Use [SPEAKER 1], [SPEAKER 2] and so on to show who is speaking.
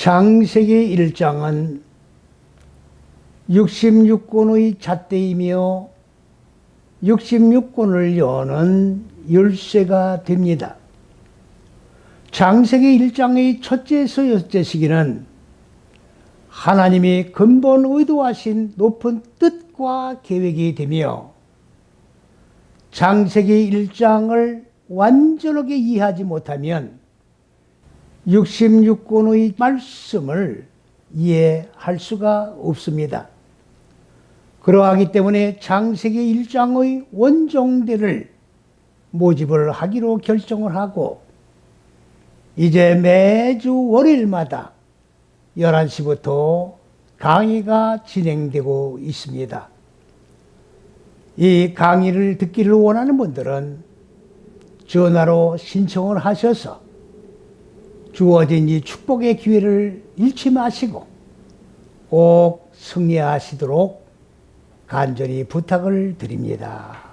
[SPEAKER 1] 장세기 1장은 66권의 잣대이며 66권을 여는 열쇠가 됩니다. 장세기 1장의 첫째에서 여섯째 시기는 하나님이 근본 의도하신 높은 뜻과 계획이 되며 장세기 1장을 완전하게 이해하지 못하면 66권의 말씀을 이해할 수가 없습니다. 그러하기 때문에 장세기 1장의 원종대를 모집을 하기로 결정을 하고 이제 매주 월요일마다 11시부터 강의가 진행되고 있습니다. 이 강의를 듣기를 원하는 분들은 전화로 신청을 하셔서 주어진 이 축복의 기회를 잃지 마시고 꼭 승리하시도록 간절히 부탁을 드립니다.